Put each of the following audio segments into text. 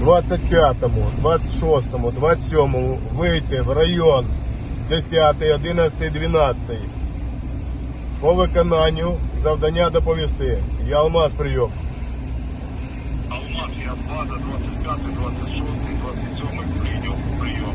25-му, 26-му, 27-му вийти в район 10, 11, 12. По виконанню завдання доповісти. Я Алмаз прийом. Алмаз, я база 25, 26, 27 прийняв прийом.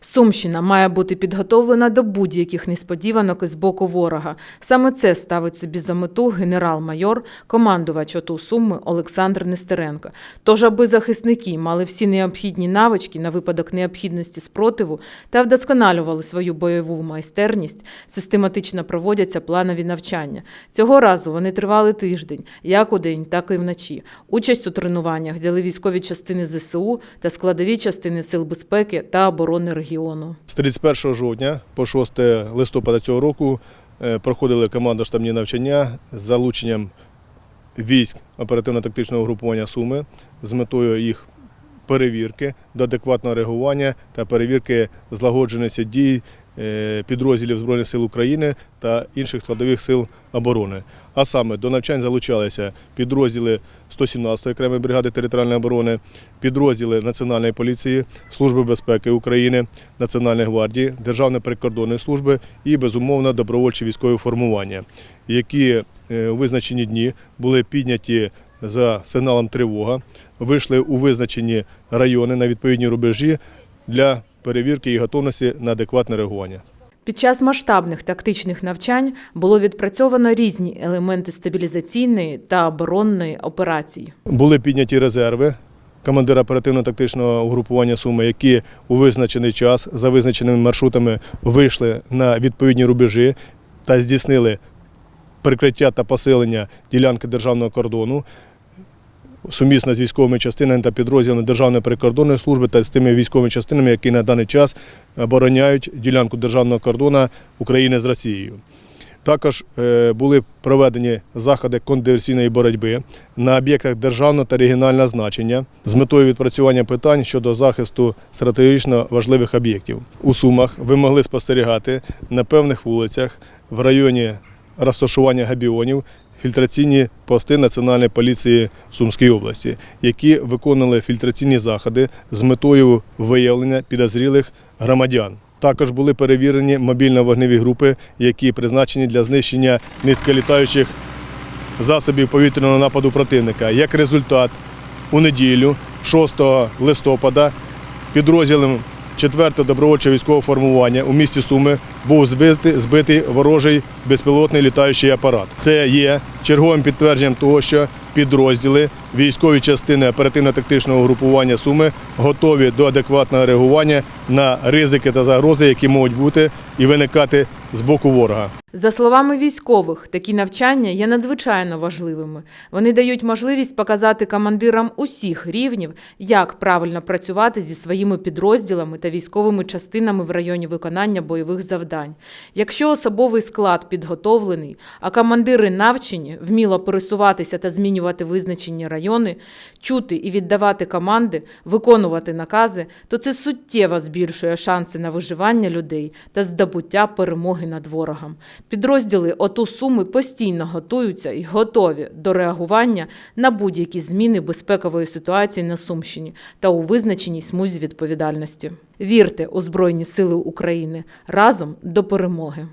Сумщина має бути підготовлена до будь-яких несподіванок із боку ворога. Саме це ставить собі за мету генерал-майор, командувач ОТУ Суми Олександр Нестеренко. Тож, аби захисники мали всі необхідні навички на випадок необхідності спротиву та вдосконалювали свою бойову майстерність, систематично проводяться планові навчання. Цього разу вони тривали тиждень, як удень, так і вночі. Участь у тренуваннях взяли військові частини ЗСУ та складові частини Сил безпеки та оборони регіону. З 31 жовтня по 6 листопада цього року е, проходили командно-штабні навчання з залученням військ оперативно-тактичного групування Суми з метою їх перевірки до адекватного реагування та перевірки злагодженості дій е, підрозділів Збройних сил України та інших складових сил оборони. А саме до навчань залучалися підрозділи 117-ї окремої бригади територіальної оборони, підрозділи Національної поліції, Служби безпеки України, Національної гвардії, Державної прикордонної служби і безумовно добровольчі військові формування, які е, у визначені дні були підняті за сигналом тривога, вийшли у визначені райони на відповідні рубежі для перевірки і готовності на адекватне реагування. Під час масштабних тактичних навчань було відпрацьовано різні елементи стабілізаційної та оборонної операції. Були підняті резерви командира оперативно-тактичного угрупування Суми, які у визначений час за визначеними маршрутами вийшли на відповідні рубежі та здійснили прикриття та посилення ділянки державного кордону. Сумісно з військовими частинами та підрозділами Державної прикордонної служби та з тими військовими частинами, які на даний час обороняють ділянку державного кордону України з Росією. Також е, були проведені заходи кондиверсійної боротьби на об'єктах державного та регіонального значення з метою відпрацювання питань щодо захисту стратегічно важливих об'єктів. У Сумах ви могли спостерігати на певних вулицях в районі розташування габіонів фільтраційні пости Національної поліції Сумської області, які виконували фільтраційні заходи з метою виявлення підозрілих громадян. Також були перевірені мобільно-вогневі групи, які призначені для знищення низьколітаючих засобів повітряного нападу противника. Як результат, у неділю, 6 листопада, підрозділом 4-го добровольчого військового формування у місті Суми був збитий, збитий ворожий безпілотний літаючий апарат. Це є черговим підтвердженням того, що підрозділи військові частини оперативно-тактичного групування Суми готові до адекватного реагування на ризики та загрози, які можуть бути і виникати з боку ворога. За словами військових, такі навчання є надзвичайно важливими. Вони дають можливість показати командирам усіх рівнів, як правильно працювати зі своїми підрозділами та військовими частинами в районі виконання бойових завдань. Якщо особовий склад підготовлений, а командири навчені вміло пересуватися та змінювати визначені райони, чути і віддавати команди, виконувати накази, то це суттєво збільшує шанси на виживання людей та здобуття перемоги над ворогом. Підрозділи ОТУ Суми постійно готуються і готові до реагування на будь-які зміни безпекової ситуації на Сумщині та у визначеній смузі відповідальності. Вірте у Збройні Сили України разом до перемоги!